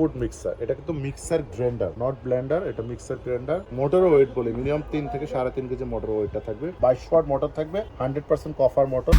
Food mixer এটা কিন্তু mixer grinder not blender এটা মিক্সার গ্রাইন্ডার মোটর ওয়েট বলি মিনিমাম তিন থেকে সাড়ে তিন কেজি মোটর ওয়েটটা থাকবে। বাইশ ওয়াট মোটর থাকবে হান্ড্রেড পার্সেন্ট কফার মোটর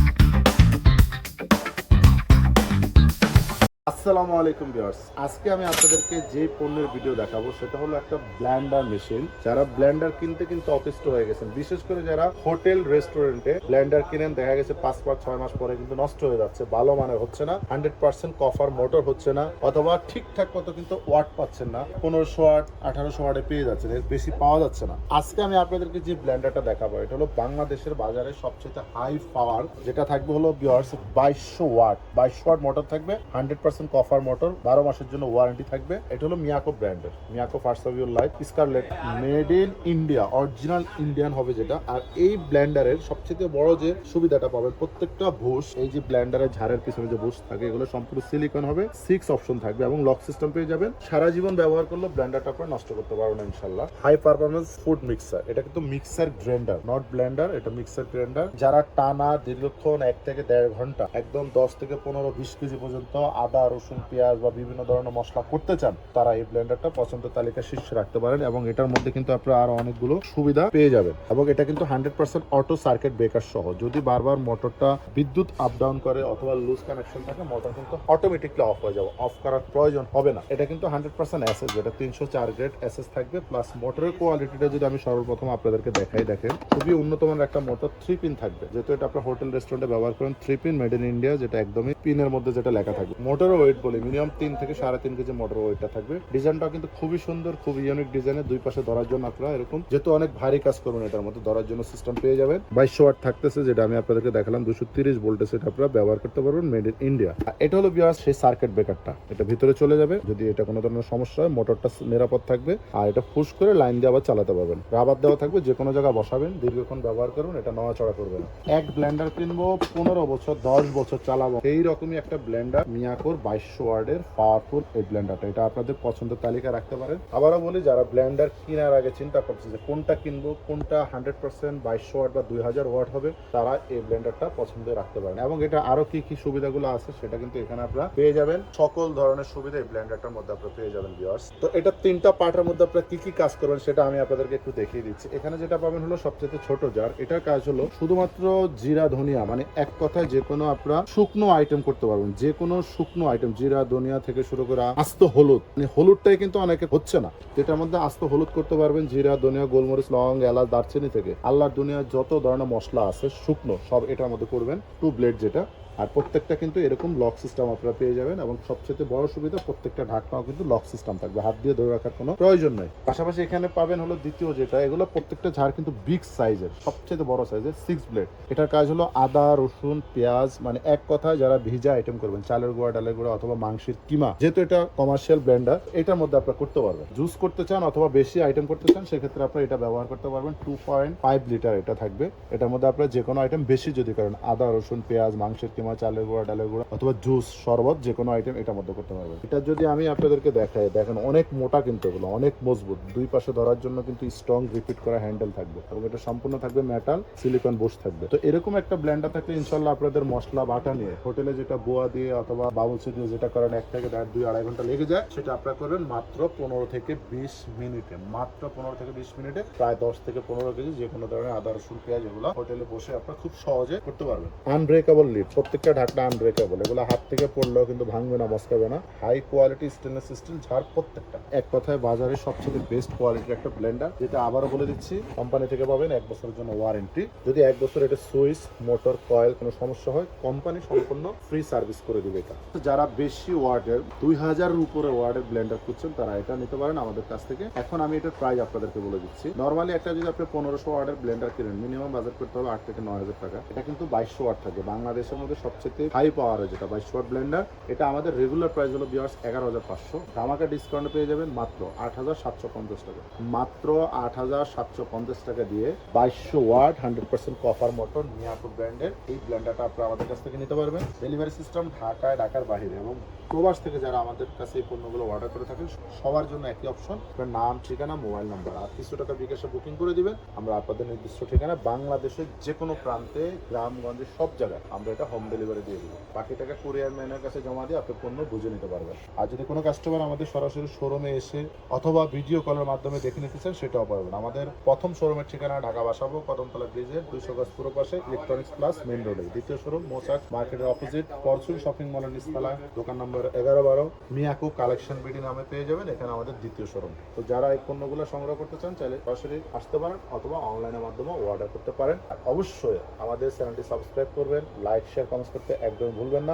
আসসালামু আলাইকুম ভিউয়ার্স। আজকে আমি আপনাদেরকে যে পণ্যের ভিডিও দেখাবো, সেটা হলো একটা ব্লেন্ডার মেশিন। যারা ব্লেন্ডার কিনতে কিন্তু অতিষ্ঠ হয়ে গেছেন, বিশেষ করে যারা হোটেল, রেস্টুরেন্টে ব্লেন্ডার কিনেন, দেখা গেছে পাঁচ পাঁচ ছয় মাস পরে কিন্তু নষ্ট হয়ে যাচ্ছে, ভালো মানের হচ্ছে না, হান্ড্রেড পার্সেন্ট কফার মোটর হচ্ছে না, অথবা ঠিকঠাক মতো কিন্তু ওয়াট পাচ্ছেন না, পনেরোশো ওয়াট, আঠারোশো ওয়াটে পেয়ে যাচ্ছেন, এর বেশি পাওয়া যাচ্ছে না। আজকে আমি আপনাদেরকে যে ব্লেন্ডারটা দেখাবো, এটা হলো বাংলাদেশের বাজারে সবচেয়ে হাই পাওয়ার যেটা থাকবে হলো বিয়ার্স বাইশশো ওয়াট। বাইশশো ওয়াট মোটর থাকবে, হান্ড্রেড পার্সেন্ট কফার মোটর বারো মাসের জন্য ওয়ারেন্টি থাকবে। এটা হলো মিয়াকো ব্র্যান্ডের Miyako first of your life scarlet made in India original Indian হবে যেটা। আর এই ব্ল্যান্ডারের সবচেয়ে বড় যে সুবিধাটা পাবেন প্রত্যেকটা বুশ, এই যে ব্ল্যান্ডারের ঝাড়ের পিছনে যে বুশ থাকে, এগুলো সম্পূর্ণ সিলিকন হবে সিক্স অপশন থাকবে এবং লক সিস্টেম পেয়ে যাবেন। সারা জীবন ব্যবহার করলে ব্ল্যান্ডারটা আপনার নষ্ট করতে পারবেন না ইনশাল্লাহ হাই পারফরমেন্স ফুড মিক্সার এটা কিন্তু মিক্সার গ্রাইন্ডার নট ব্ল্যান্ডার এটা মিক্সার গ্রাইন্ডার যারা টানা দীর্ঘক্ষণ এক থেকে দেড় ঘণ্টা, একদম দশ থেকে পনেরো, বিশ কেজি পর্যন্ত আদা, রসুন পেঁয়াজ বা বিভিন্ন ধরনের মশলা করতে চান, তারা এই ব্লেন্ডারটা পছন্দ তালিকা শীর্ষে রাখতে পারেন এবং এটার মধ্যে কিন্তু আপনারা আরও অনেকগুলো সুবিধা পেয়ে যাবেন। এবং এটা কিন্তু hundred percent auto circuit breaker সহ। যদি বারবার মোটরটা বিদ্যুৎ আপ ডাউন করে অথবা লুজ কানেকশন থাকে মোটর কিন্তু অটোমেটিকলি অফ হয়ে যাবে। অফ করার প্রয়োজন হবে না। এটা কিন্তু হান্ড্রেড পার্সেন্ট এসএস যেটা তিনশো চার গ্রেড এসএস থাকবে প্লাস মোটরের কোয়ালিটিটা যদি আমি সর্বপ্রথম আপনাদেরকে দেখাই, দেখেন, খুবই উন্নত মানের একটা মোটর থ্রি পিন থাকবে। যেহেতু এটা আপনার হোটেল রেস্টুরেন্টে ব্যবহার করেন three pin made in India যেটা একদমই পিনের মধ্যে যেটা লেখা থাকবে। মোটর ওয়েট বলি মিনিমাম তিন থেকে সাড়ে তিন কেজি মোটর ওয়েটটা থাকবে। ডিজাইনটাও কিন্তু খুবই সুন্দর খুব ইউনিক ডিজাইনের দুই পাশে ধরার জন্য আপনারা এরকম, যেহেতু অনেক ভারী কাজ করবেন এটার মধ্যে, ধরার জন্য সিস্টেম পেয়ে যাবেন। বাইশশো ওয়াট থাকতেছে, যেটা আমি আপনাদেরকে দেখালাম, দুশো তিরিশ ভোল্টে সেটা আপনারা ব্যবহার করতে পারবেন মেড ইন ইন্ডিয়া এটা হলো বিয়াস সেই সার্কিট ব্রেকারটা এটা ভিতরে চলে যাবে, যদি এটা কোনো ধরনের সমস্যা হয় মোটরটা নিরাপদ থাকবে, আর এটা ফুস করে লাইন দিয়ে আবার চালাতে পারবেন। রাবার দেওয়া থাকবে, যে কোনো জায়গায় বসাবেন, দীর্ঘক্ষণ ব্যবহার করুন এটা নড়াচড়া করবে না। এক ব্লেন্ডার কিনবো, পনেরো বছর, দশ বছর চালাবো। এই রকমই একটা ব্লেন্ডার মিয়াকোর বাইশশো ওয়ার্ডের পাওয়ারফুল এই ব্লেন্ডারটা এটা আপনাদের পছন্দের তালিকা রাখতে পারেন। আবারও বলি, যারা ব্লেন্ডার কেনার আগে চিন্তা করছে যে কোনটা কিনবো, কোনটা হান্ড্রেড পার্সেন্ট বাইশশো ওয়াট বা দুই হাজার ওয়াট হবে, তারা এই ব্লেন্ডারটা পছন্দে রাখতে পারেন। এবং এটা আরও কি কি সুবিধাগুলো আছে, সেটা কিন্তু এখানে আপনারা পেয়ে যাবেন। সকল ধরনের সুবিধা এই ব্লেন্ডারটার মধ্যে আপনারা পেয়ে যাবেন ভিউয়ার্স তো এটা তিনটা পার্টের মধ্যে আপনারা কি কি কাজ করবেন, সেটা আমি আপনাদেরকে একটু দেখিয়ে দিচ্ছি। এখানে যেটা পাবেন হলো সবচেয়ে ছোট জার এটার কাজ হলো শুধুমাত্র জিরা, ধনিয়া মানে এক কথায় যে কোনো আপনারা শুকনো আইটেম করতে পারবেন। যে কোনো শুকনো আইটেম জিরা, ধনিয়া থেকে শুরু করে আস্ত হলুদ। মানে হলুদটাই কিন্তু অনেকে হচ্ছে না। যেটার মধ্যে আস্ত হলুদ করতে পারবেন, জিরা, ধনিয়া, গোলমরিচ, লং, এলাচ, দারচিনি থেকে। আল্লাহর দুনিয়ার যত ধরনের মশলা আছে, শুকনো, সব এটার মধ্যে করবেন। টু ব্লেড যেটা আর প্রত্যেকটা কিন্তু এরকম লক সিস্টেম আপনারা পেয়ে যাবেন এবং সবচেয়ে বড় সুবিধা, প্রত্যেকটা ঢাকনাও কিন্তু লক সিস্টেম থাকবে। হাত দিয়ে ধরে রাখার কোনো প্রয়োজন নেই। পাশাপাশি এখানে পাবেন হলো দ্বিতীয় যেটা, এগুলো প্রত্যেকটা ঝাড় কিন্তু বিগ সাইজের সবচেয়ে বড় সাইজের সিক্স ব্লেড এটার কাজ হলো আদা, রসুন, পেঁয়াজ মানে এক কথায় যারা ভিজা আইটেম করবেন, চালের গুঁড়া, ডালের গুঁড়া অথবা মাংসের কিমা, যেহেতু এটা কমার্শিয়াল ব্লেন্ডার এটার মধ্যে আপনারা করতে পারবেন। জুস করতে চান অথবা বেশি আইটেম করতে চান, সেক্ষেত্রে আপনারা এটা ব্যবহার করতে পারবেন। টু পয়েন্ট ফাইভ লিটার এটা থাকবে। এটার মধ্যে আপনারা যে কোনো আইটেম বেশি যদি করেন, আদা, রসুন, পেঁয়াজ, মাংসের কিমা, চালের গুঁড়া, ডালের গুঁড়া অথবা জুস, শরবত যে কোনো আইটেম এটার মধ্যে করতে পারবেন। এটা যদি আমি আপনাদেরকে দেখাই, দেখেন অনেক মোটা কিন্তু এগুলো, অনেক মজবুত। দুই পাশে ধরার জন্য কিন্তু স্ট্রং রিপিট করা হ্যান্ডেল থাকবে এবং এটা সম্পূর্ণ থাকবে মেটাল সিলিকন বোস থাকবে। তো এরকম একটা ব্ল্যান্ডার থাকলে ইনশাল্লাহ আপনাদের মশলা, বাটা নিয়ে হোটেলে যেটা বোয়া দিয়ে অথবা বাবুচি দিয়ে যেটা করেন, এক থেকে দেড়, দুই, আড়াই ঘণ্টা লেগে যায়, সেটা আপনারা করবেন মাত্র পনেরো থেকে বিশ মিনিটে। মাত্র পনেরো থেকে বিশ মিনিটে প্রায় দশ থেকে পনেরো কেজি যে কোনো ধরনের আদা, রসুন, পেঁয়াজ এগুলো হোটেলে বসে আপনারা খুব সহজে করতে পারবেন। আনব্রেকেবল লিড প্রত্যেকটা ঢাকনা আনব্রেকেবল এগুলো হাত থেকে পড়লেও কিন্তু ভাঙবে না, মস্কাবে না। হাই কোয়ালিটি স্টেনলেস স্টিল ঝাড় প্রত্যেকটা। এক কথায় বাজারে সবচেয়ে বেস্ট কোয়ালিটির একটা ব্লেন্ডার যেটা আবারও বলে দিচ্ছি কোম্পানি থেকে পাবেন এক বছরের জন্য ওয়ারেন্টি যদি এক বছর এটা সুইচ মোটর কয়েল কোনো সমস্যা হয় কোম্পানি সম্পূর্ণ ফ্রি সার্ভিস করে দিবে এটা। যারা বেশি ওয়ার্ডের, দুই হাজারের উপরে ওয়ার্ডের ব্লেন্ডার খুঁজছেন, তারা এটা নিতে পারেন আমাদের কাছ থেকে। এখন আমি এটার প্রাইস আপনাদেরকে বলে দিচ্ছি। নর্মালি একটা যদি আপনি পনেরোশো ওয়ার্ডের ব্লেন্ডার কিনেন মিনিমাম বাজার করতে হবে আট থেকে নয় হাজার টাকা। এটা কিন্তু বাইশশো ওয়ার্ড থাকে। বাংলাদেশের মধ্যে সবচেয়ে হাই পাওয়ার যেটা বাইশশো ওয়াট ব্লেন্ডার এটা আমাদের রেগুলার প্রাইস হলো বিয়ার্স এগারো হাজার পাঁচশো। ধামাকা ডিসকাউন্ট পেয়ে যাবেন মাত্র আট হাজার সাতশো পঞ্চাশ টাকা। মাত্র আট হাজার সাতশো পঞ্চাশ টাকা দিয়ে বাইশশো watt hundred percent copper motor Miyako ব্র্যান্ডের এই ব্লেন্ডারটা আপনারা আমাদের কাছ থেকে নিতে পারবেন। ডেলিভারি সিস্টেম ঢাকায়, ঢাকার বাইরে এবং প্রবাস থেকে যারা আমাদের কাছে এই পণ্যগুলো অর্ডার করে থাকেন, সবার জন্য একই অপশন নাম, ঠিকানা মোবাইল নাম্বার আর কিছু টাকা বিকাশে বুকিং করে দিবেন। আমরা আপনাদের নির্দিষ্ট ঠিকানা বাংলাদেশের যে কোনো প্রান্তে গ্রামগঞ্জে সব জায়গায়। আমরা এটা হোম ডেলিভারি দিয়ে দিব বাকি টাকা কুরিয়ার ম্যানের কাছে জমা দিয়ে আপনি পণ্য বুঝে নিতে পারবেন। আর যদি কোনো কাস্টমার আমাদের সরাসরি শোরুমে এসে অথবা ভিডিও কলের মাধ্যমে দেখে নিতে চান সেটাও পারবেন আমাদের প্রথম শোরুমের ঠিকানা ঢাকা বাসাবো, কদমতলা ব্রিজের দুইশো গজ পুরো পাশে ইলেকট্রনিক্স প্লাস মেন রোডে দ্বিতীয় শোরুম মোসাক মার্কেটের অপোজিট পরচুন শপিং মলের নিচতলায়, দোকান নম্বর এগারো বারো, মিয়াকু কালেকশন বিডি নামে পেয়ে যাবেন, এখানে আমাদের দ্বিতীয় শোরুম তো যারা এই পণ্যগুলো সংগ্রহ করতে চান, চাইলে সরাসরি আসতে পারেন অথবা অনলাইনের মাধ্যমে অর্ডার করতে পারেন। আর অবশ্যই আমাদের চ্যানেলটি সাবস্ক্রাইব করবেন লাইক শেয়ার কমেন্টস করতে একদম ভুলবেন না।